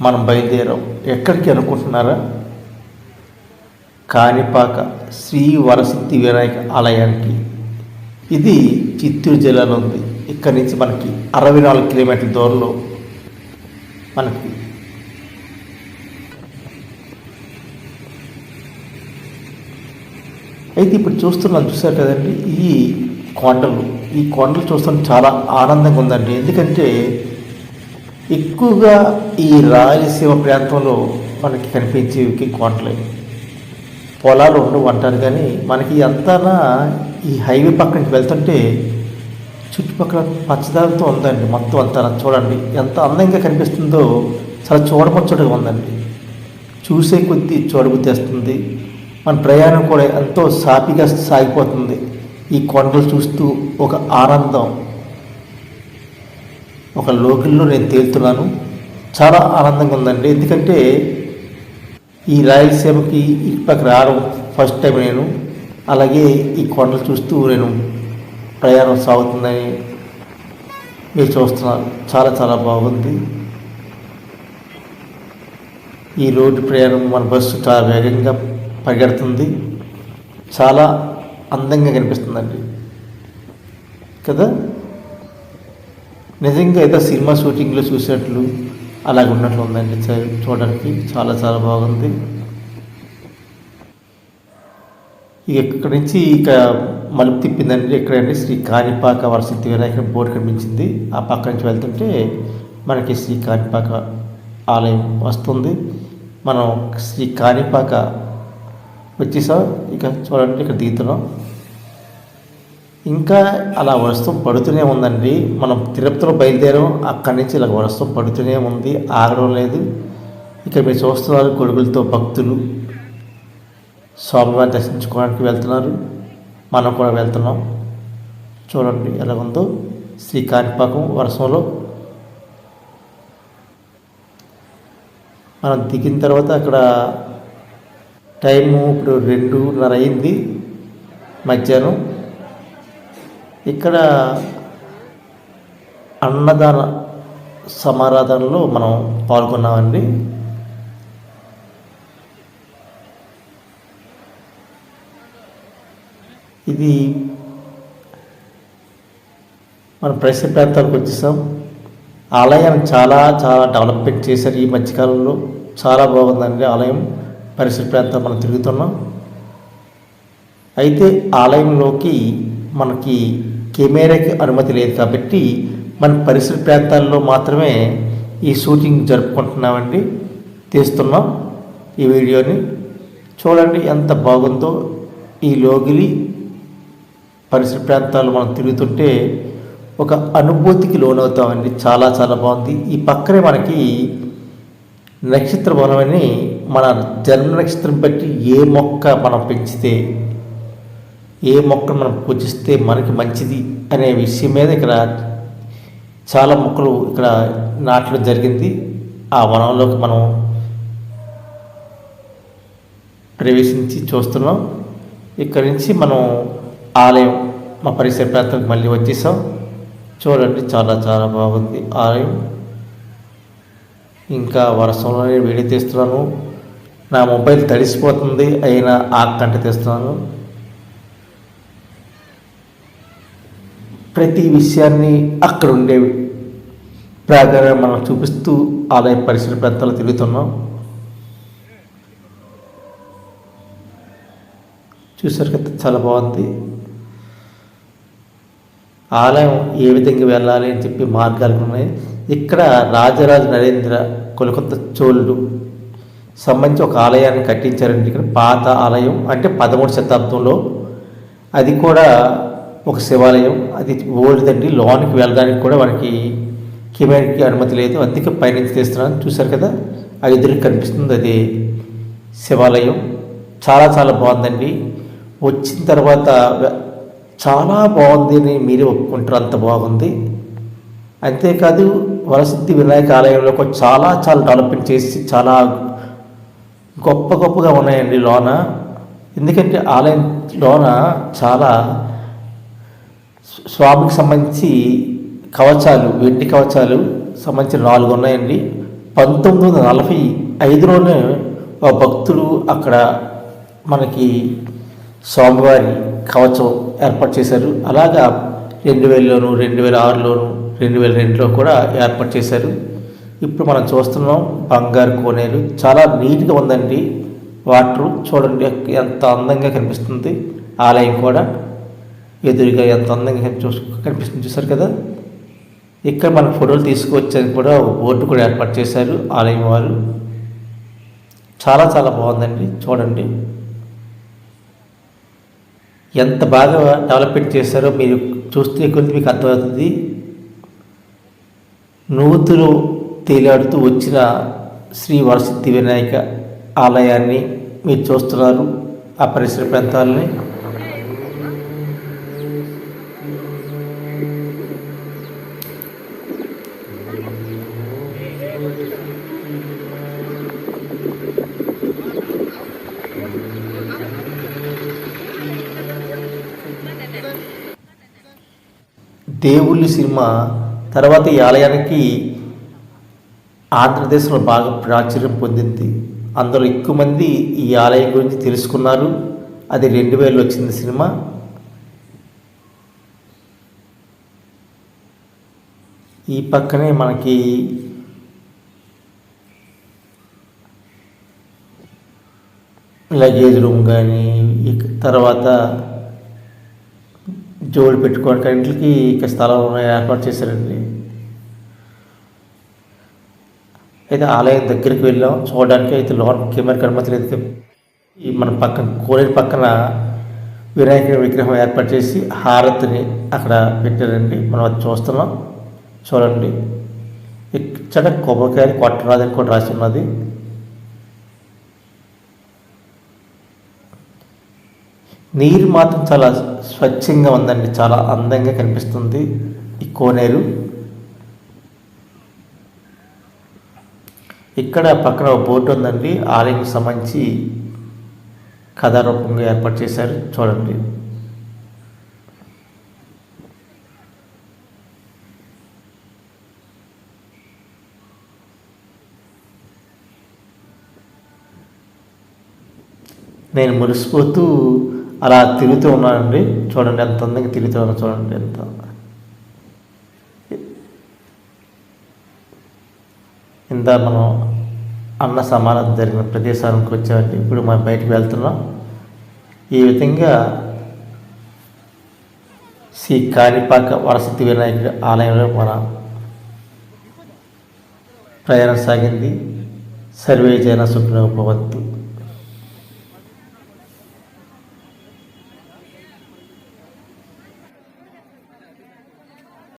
మనం బయలుదేరాం. ఎక్కడికి అనుకుంటున్నారా? కాణిపాక శ్రీ వరసిద్ధి వినాయక ఆలయానికి. ఇది చిత్తూరు జిల్లాలో ఉంది. ఇక్కడి నుంచి మనకి అరవై నాలుగు కిలోమీటర్ల దూరంలో మనకి అయితే ఇప్పుడు చూస్తున్నాం చూసారు కదండి ఈ కొండలు. ఈ కొండలు చూస్తుంటే చాలా ఆనందంగా ఉందండి. ఎందుకంటే ఎక్కువగా ఈ రాయలసీమ ప్రాంతంలో మనకి కనిపించేవి కొండలే పొలాలు ఉండవు అంటారు కానీ మనకి అంతానా ఈ హైవే పక్క వెళ్తుంటే చుట్టుపక్కల పచ్చదారితో ఉందండి. మొత్తం అంతా చూడండి. ఎంత అందంగా కనిపిస్తుందో చాలా చూడముచ్చటగా ఉందండి. చూసే కొద్దీ చూడబుద్దేస్తుంది మన ప్రయాణం కూడా ఎంతో సాపిగా సాగిపోతుంది. ఈ కొండలు చూస్తూ ఒక ఆనందం. ఒక లోకిల్లో నేను తేలుతున్నాను. చాలా ఆనందంగా ఉందండి. ఎందుకంటే ఈ రాయలసీమకి ఇటుపక్క రావడం ఫస్ట్ టైం నేను. అలాగే ఈ కొండలు చూస్తూ నేను ప్రయాణం సాగుతుందని మీరు చూస్తున్నారు. చాలా చాలా బాగుంది. ఈ రోడ్డు ప్రయాణం మన బస్సు చాలా వేగంగా పరిగెడుతుంది. చాలా అందంగా కనిపిస్తుందండి. కదా? నిజంగా ఏదో సినిమా షూటింగ్లో చూసినట్లు అలాగ ఉన్నట్లు ఉందండి చూడడానికి చాలా చాలా బాగుంది. ఇక ఇక్కడి నుంచి ఇక మలుపు తిప్పిందండి. ఎక్కడంటే శ్రీ కాణిపాక వరసిద్ధి వినాయకుడి బోర్డు కనిపించింది ఆ పక్క నుంచి వెళ్తుంటే మనకి శ్రీ కాణిపాక ఆలయం వస్తుంది. మనం శ్రీ కాణిపాక వచ్చేసాం. ఇక చూడండి ఇక్కడ దిగుతున్నాం. ఇంకా అలా వర్షం పడుతూనే ఉందండి. మనం తిరుపతిలో బయలుదేరాం అక్కడి నుంచి ఇలా వర్షం పడుతూనే ఉంది. ఆగడం లేదు. ఇక్కడ మీరు చూస్తున్నారు గొడుగులతో భక్తులు. స్వామివారిని దర్శించుకోవడానికి వెళ్తున్నారు. మనం కూడా వెళ్తున్నాం. చూడండి ఎలా ఉందో శ్రీ కాణిపాకం వర్షంలో మనం దిగిన తర్వాత అక్కడ టైము ఇప్పుడు రెండున్నర అయింది. మధ్యాహ్నం ఇక్కడ అన్నదాన సమారాధనలో మనం పాల్గొన్నామండి. ఇది మన పరిసర ప్రాంతాలకు వచ్చేసాం. ఆలయం చాలా చాలా డెవలప్మెంట్ చేశారు ఈ మధ్యకాలంలో. చాలా బాగుందండి ఆలయం. పరిసర ప్రాంతాలు మనం తిరుగుతున్నాం. అయితే ఆలయంలోకి మనకి కెమెరాకి అనుమతి లేదు కాబట్టి మన పరిసర ప్రాంతాల్లో మాత్రమే ఈ షూటింగ్ జరుపుకుంటున్నామండి. తీస్తున్నాం ఈ వీడియోని. చూడండి ఎంత బాగుందో ఈ లోగిలి పరిసర ప్రాంతాలు మనం తిరుగుతుంటే ఒక అనుభూతికి లోనవుతామండి. చాలా చాలా బాగుంది. ఈ పక్కనే మనకి నక్షత్ర వనం అని మన జన్మ నక్షత్రం బట్టి ఏ మొక్క మనం పెంచితే ఏ మొక్కను మనం పూజిస్తే మనకి మంచిది అనే విషయం మీద ఇక్కడ చాలా మొక్కలు ఇక్కడ నాటడం జరిగింది. ఆ వనంలోకి మనం ప్రవేశించి చూస్తున్నాం. ఇక్కడి నుంచి మనం ఆలయం మా పరిసర ప్రాంతానికి మళ్ళీ వచ్చేసాం. చూడండి చాలా చాలా బాగుంది ఆలయం. ఇంకా వర్షంలోనే వేడి తీస్తున్నాను. నా మొబైల్ తడిసిపోతుంది అయినా ఆకంట తీస్తున్నాను. ప్రతి విషయాన్ని అక్కడ ఉండేవి. ప్రాధాన్యం మనం చూపిస్తూ ఆలయ పరిసర ప్రాంతాలు తిరుగుతున్నాం. చూసారు కదా చాలా బాగుంది. ఆలయం ఏ విధంగా వెళ్ళాలి అని చెప్పి మార్గాలు ఉన్నాయి. ఇక్కడ రాజరాజు నరేంద్ర కొలకొత్త చోళుడు సంబంధించి ఒక ఆలయాన్ని కట్టించారండి. ఇక్కడ పాత ఆలయం అంటే పదమూడు శతాబ్దంలో. అది కూడా ఒక శివాలయం అది ఓల్డ్దండి లోనికి వెళ్ళడానికి కూడా మనకి కెమెరాకి అనుమతి లేదు. అందుకే పైనుంచి తీస్తున్నాను. చూశారు కదా ఆ ఎదురుకి కనిపిస్తుంది అది శివాలయం. చాలా చాలా బాగుందండి. వచ్చిన తర్వాత చాలా బాగుంది అని మీరే ఒప్పుకుంటారు. అంత బాగుంది. అంతేకాదు వరసిద్ధి వినాయక ఆలయంలో కూడా చాలా చాలా డెవలప్మెంట్ చేసి చాలా గొప్ప గొప్పగా ఉన్నాయండి లోన. ఎందుకంటే ఆలయం లోన చాలా స్వామికి సంబంధించి కవచాలు వెండి కవచాలు సంబంధించిన నాలుగు ఉన్నాయండి. పంతొమ్మిది వందల నలభై ఐదులోనే ఒక భక్తుడు అక్కడ మనకి స్వామివారి కవచం ఏర్పాటు చేశారు. అలాగా రెండు వేలలోను రెండు వేల ఆరులోను రెండు వేల రెండులో కూడా ఏర్పాటు చేశారు. ఇప్పుడు మనం చూస్తున్నాం బంగారు కోనేరు. చాలా నీట్గా ఉందండి. వాటర్ చూడండి ఎంత అందంగా కనిపిస్తుంది. ఆలయం కూడా ఎదురుగా ఎంత అందంగా చూసు కనిపిస్తుంది చూసారు కదా? ఇక్కడ మన ఫోటోలు తీసుకువచ్చానికి కూడా ఒక బోర్డు కూడా ఏర్పాటు చేశారు ఆలయం వారు. చాలా చాలా బాగుందండి. చూడండి. ఎంత బాగా డెవలప్మెంట్ చేశారో మీరు చూస్తే కొద్ది మీకు అర్థమవుతుంది. నూతులు తేలాడుతూ వచ్చిన శ్రీ వరసిద్ధి వినాయక ఆలయాన్ని మీరు చూస్తున్నారు. ఆ పరిసర ప్రాంతాలని. దేవుళ్ళు సినిమా తర్వాత ఈ ఆలయానికి ఆంధ్రప్రదేశ్లో బాగా ప్రాచుర్యం పొందింది. అందులో ఎక్కువ మంది ఈ ఆలయం గురించి తెలుసుకున్నారు. అది రెండు వేలు వచ్చింది సినిమా. ఈ పక్కనే మనకి లగేజ్ రూమ్ కానీ తర్వాత జోడు పెట్టుకోవడానికి ఇంటికి ఇక స్థలం ఏర్పాటు చేశారండి. అయితే ఆలయం దగ్గరికి వెళ్ళాం. చూడడానికి అయితే లోన్ కెమెరా అనుమతి లేదు ఈ మన పక్కన కోనేరు పక్కన వినాయకుడి విగ్రహం ఏర్పాటు చేసి హారతిని అక్కడ పెట్టారండి. మనం అది చూస్తున్నాం. చూడండి. ఇక్కడ కొబ్బరికాయ కొట్టరాదని కూడా రాసి ఉన్నది. నీరు మాత్రం చాలా స్వచ్ఛంగా ఉందండి చాలా అందంగా కనిపిస్తుంది. ఈ కోనేరు. ఇక్కడ పక్కన ఒక బోట్ ఉందండి ఆలయంకి సంబంధించి కథారూపంగా ఏర్పాటు చేశారు. చూడండి. నేను మురిసిపోతూ అలా తిరుగుతూ ఉన్నానండి. చూడండి ఎంత అందంగా తిరుగుతూ ఉన్నా చూడండి ఎంత ఇంత మనం అన్న సమానం జరిగిన ప్రదేశానికి వచ్చామండి. ఇప్పుడు మనం బయటికి వెళ్తున్నాం. ఈ విధంగా శ్రీ కాణిపాక వరసిద్ధి వినాయకుడి ఆలయంలో మన ప్రయాణం సాగింది. సర్వే జన సుఖినోపవంతు